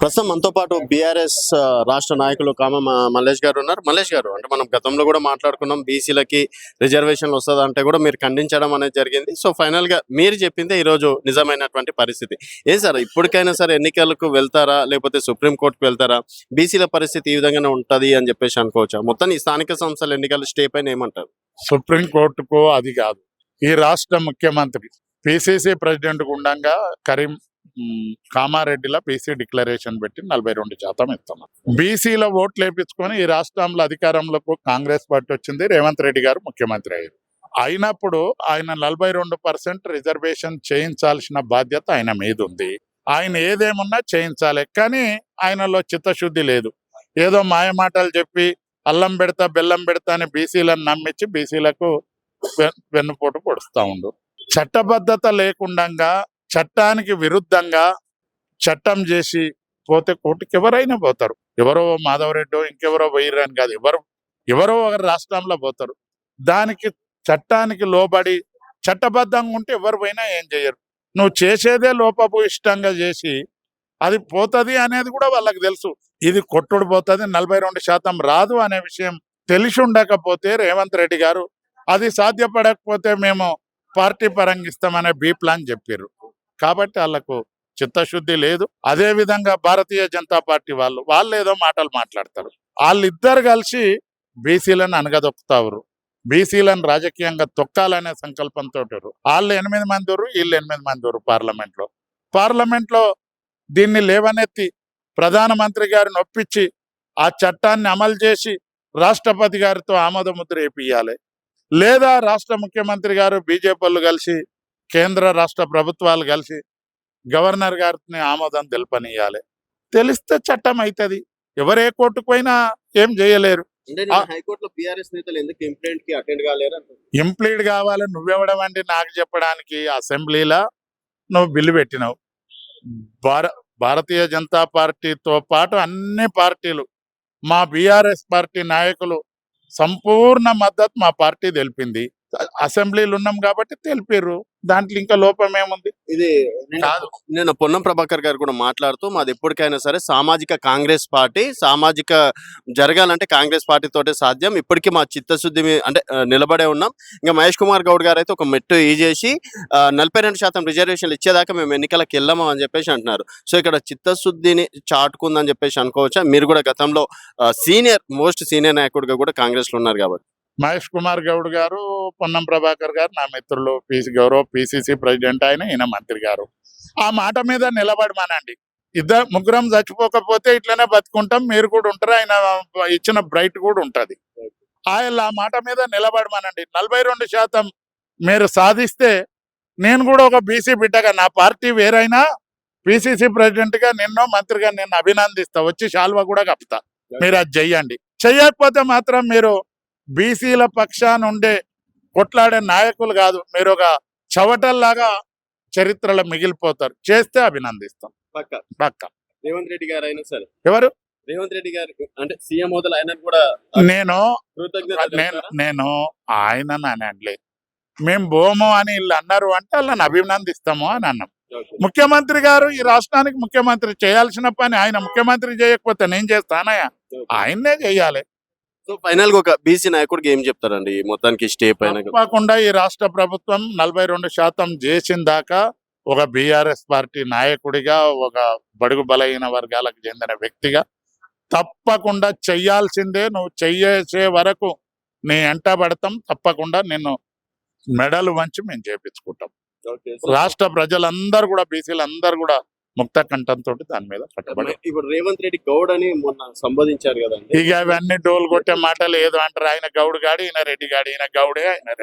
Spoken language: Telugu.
ప్రస్తుతం మనతో పాటు బీఆర్ఎస్ రాష్ట్ర నాయకులు కామ మల్లేష్ గారు ఉన్నారు. మల్లేష్ గారు అంటే మనం గతంలో కూడా మాట్లాడుకున్నాం బీసీలకి రిజర్వేషన్లు వస్తుంది అంటే కూడా మీరు ఖండించడం అనేది జరిగింది. సో ఫైనల్గా మీరు చెప్పిందే ఈ రోజు నిజమైనటువంటి పరిస్థితి. ఏ సార్ ఇప్పటికైనా సరే ఎన్నికలకు వెళ్తారా? లేకపోతే సుప్రీంకోర్టుకు వెళ్తారా? బీసీల పరిస్థితి ఈ విధంగానే ఉంటది అని చెప్పేసి అనుకోవచ్చా? మొత్తం ఈ స్థానిక సంస్థల ఎన్నికల స్టే పైన ఏమంటారు? సుప్రీంకోర్టుకు అది కాదు. ఈ రాష్ట్ర ముఖ్యమంత్రి పిసిసి ప్రెసిడెంట్ గుండంగా కరీం కామారెడ్డిలో పీసీ డిక్లరేషన్ పెట్టి నలభై రెండు శాతం ఇస్తున్నాం. బీసీలో ఓట్లు వేపించుకొని ఈ రాష్ట్రంలో అధికారంలోకి కాంగ్రెస్ పార్టీ వచ్చింది రేవంత్ రెడ్డి గారు ముఖ్యమంత్రి అయ్యారు. అయినప్పుడు ఆయన నలభై రెండు పర్సెంట్ రిజర్వేషన్ చేయించాల్సిన బాధ్యత ఆయన మీద ఉంది. ఆయన ఏదేమున్నా చేయించాలి కానీ ఆయనలో చిత్తశుద్ధి లేదు. ఏదో మాయమాటలు చెప్పి అల్లం పెడతా బెల్లం పెడతా అని బీసీలను నమ్మించి బీసీలకు వెన్నుపోటు పొడుస్తూ ఉండు. చట్టబద్ధత లేకుండా చట్టానికి విరుద్ధంగా చట్టం చేసి పోతే కోర్టుకి ఎవరైనా పోతారు. ఎవరో మాధవరెడ్డో ఇంకెవరో పోయిర్రు అని కాదు. ఎవరు ఎవరో ఒక రాష్ట్రంలో పోతారు. దానికి చట్టానికి లోబడి చట్టబద్ధంగా ఉంటే ఎవరు పోయినా ఏం చేయరు. నువ్వు చేసేదే లోపపు ఇష్టంగా చేసి అది పోతుంది అనేది కూడా వాళ్ళకి తెలుసు. ఇది కొట్టుడు పోతుంది నలభై రెండు శాతం రాదు అనే విషయం తెలిసి ఉండకపోతే రేవంత్ రెడ్డి గారు అది సాధ్యపడకపోతే మేము పార్టీ పరంగా ఇస్తామనే బీ ప్లాన్ చెప్పారు కాబట్టి వాళ్ళకు చిత్తశుద్ధి లేదు. అదే విధంగా భారతీయ జనతా పార్టీ వాళ్ళు వాళ్ళు ఏదో మాటలు మాట్లాడతారు. వాళ్ళిద్దరు కలిసి బీసీలను అనగదొక్కుతారు బీసీలను రాజకీయంగా తొక్కాలనే సంకల్పంతో వాళ్ళు ఎనిమిది మంది ఊరు వీళ్ళు ఎనిమిది మంది ఊరు పార్లమెంట్లో. పార్లమెంట్లో దీన్ని లేవనెత్తి ప్రధానమంత్రి గారిని ఒప్పించి ఆ చట్టాన్ని అమలు చేసి రాష్ట్రపతి గారితో ఆమోద ముద్ర వేపియాలి లేదా రాష్ట్ర ముఖ్యమంత్రి గారు బీజేపీలు కలిసి కేంద్ర రాష్ట్ర ప్రభుత్వాలు కలిసి గవర్నర్ గారిని ఆమోదం తెలుపనియాలి. తెలిస్తే చట్టం అవుతుంది ఎవరు ఏ కోర్టుకు పోయినా ఏం చేయలేరు. ఇంప్లీడ్ కావాలి నువ్వెవడం అంటే నాకు చెప్పడానికి అసెంబ్లీలో నువ్వు బిల్లు పెట్టినావు. భార భారతీయ జనతా పార్టీతో పాటు అన్ని పార్టీలు మా బీఆర్ఎస్ పార్టీ నాయకులు సంపూర్ణ మద్దతు మా పార్టీ తెలిపింది. అసెంబ్లీలు ఉన్నాం కాబట్టి తెలిపారు. దాంట్లో ఇంకా లోపం ఏముంది? ఇది కాదు. నేను పొన్నం ప్రభాకర్ గారు కూడా మాట్లాడుతూ మాది ఎప్పటికైనా సరే సామాజిక కాంగ్రెస్ పార్టీ సామాజిక జరగాలంటే కాంగ్రెస్ పార్టీ తోటే సాధ్యం. ఇప్పటికీ మా చిత్తశుద్ధి అంటే నిలబడే ఉన్నాం. ఇంకా మహేష్ కుమార్ గౌడ్ గారు అయితే ఒక మెట్టు ఈ చేసి ఆ, నలభై రెండు శాతం రిజర్వేషన్లు ఇచ్చేదాకా మేము ఎన్నికలకు వెళ్ళాము అని చెప్పేసి అంటున్నారు. సో ఇక్కడ చిత్తశుద్ధిని చాటుకుందని చెప్పేసి అనుకోవచ్చా? మీరు కూడా గతంలో సీనియర్ మోస్ట్ సీనియర్ నాయకుడిగా కూడా కాంగ్రెస్లో ఉన్నారు కాబట్టి. మహేష్ కుమార్ గౌడ్ గారు పొన్నం ప్రభాకర్ గారు నా మిత్రులు పిసి గౌరవ్ పిసిసి ప్రెసిడెంట్ ఆయన ఈయన మంత్రి గారు. ఆ మాట మీద నిలబడమానండి. ఇద్దరు ముగ్గురం చచ్చిపోకపోతే ఇట్లనే బతుకుంటాం మీరు కూడా ఉంటారు ఆయన ఇచ్చిన బ్రైట్ కూడా ఉంటది. ఆయన ఆ మాట మీద నిలబడమానండి. నలభై రెండు శాతం మీరు సాధిస్తే నేను కూడా ఒక బీసీ బిడ్డగా నా పార్టీ వేరైనా పిసిసి ప్రెసిడెంట్గా నిన్నో మంత్రిగా నేను అభినందిస్తా వచ్చి శాల్వా కూడా కప్పుతా. మీరు అది చెయ్యండి. చెయ్యకపోతే మాత్రం మీరు బీసీల పక్షాన ఉండే కొట్లాడే నాయకులు కాదు మీరు ఒక చవటల్లాగా చరిత్రలో మిగిలిపోతారు. చేస్తే అభినందిస్తాం. పక్క. పక్క. రేవంత్ రెడ్డి గారు అయినా సరే. ఎవరు? రేవంత్ రెడ్డి గారు అంటే సీఎం హోదాలు ఆయన కూడా నేను నేను ఆయన మేము బోము అని వీళ్ళు అన్నారు అంటే వాళ్ళని అభినందిస్తాము అని అన్నాం. ముఖ్యమంత్రి గారు ఈ రాష్ట్రానికి ముఖ్యమంత్రి చేయాల్సిన పని ఆయన ముఖ్యమంత్రి చేయకపోతే నేను చేస్తానయ్యా. ఆయన్నే చెయ్యాలి సో ఫైనల్గా ఒక బీసీ నాయకుడికి ఏం చెప్తారండి? ఈ మొత్తానికి స్టే పైన? తప్పకుండా ఈ రాష్ట్ర ప్రభుత్వం నలభై రెండు శాతం చేసిన దాకా ఒక బీఆర్ఎస్ పార్టీ నాయకుడిగా ఒక బడుగు బలహీన వర్గాలకు చెందిన వ్యక్తిగా తప్పకుండా చెయ్యాల్సిందే నువ్వు చెయ్యేసే వరకు నీ ఎంట పడతాం. తప్పకుండా నిన్ను మెడలు వంచి మేము చేపించుకుంటాం. రాష్ట్ర ప్రజలందరూ కూడా బీసీలు అందరూ కూడా ముక్త కంఠంతో దాని మీద కట్టుబడి ఇప్పుడు రేవంత్ రెడ్డి గౌడ్ అని మొన్న సంబోధించారు కదండి. ఇక అవన్నీ డోలు కొట్టే మాటలు ఏదో అంటారు. ఆయన గౌడు గాడి ఈయన రెడ్డి గాడి ఈయన గౌడే ఆయన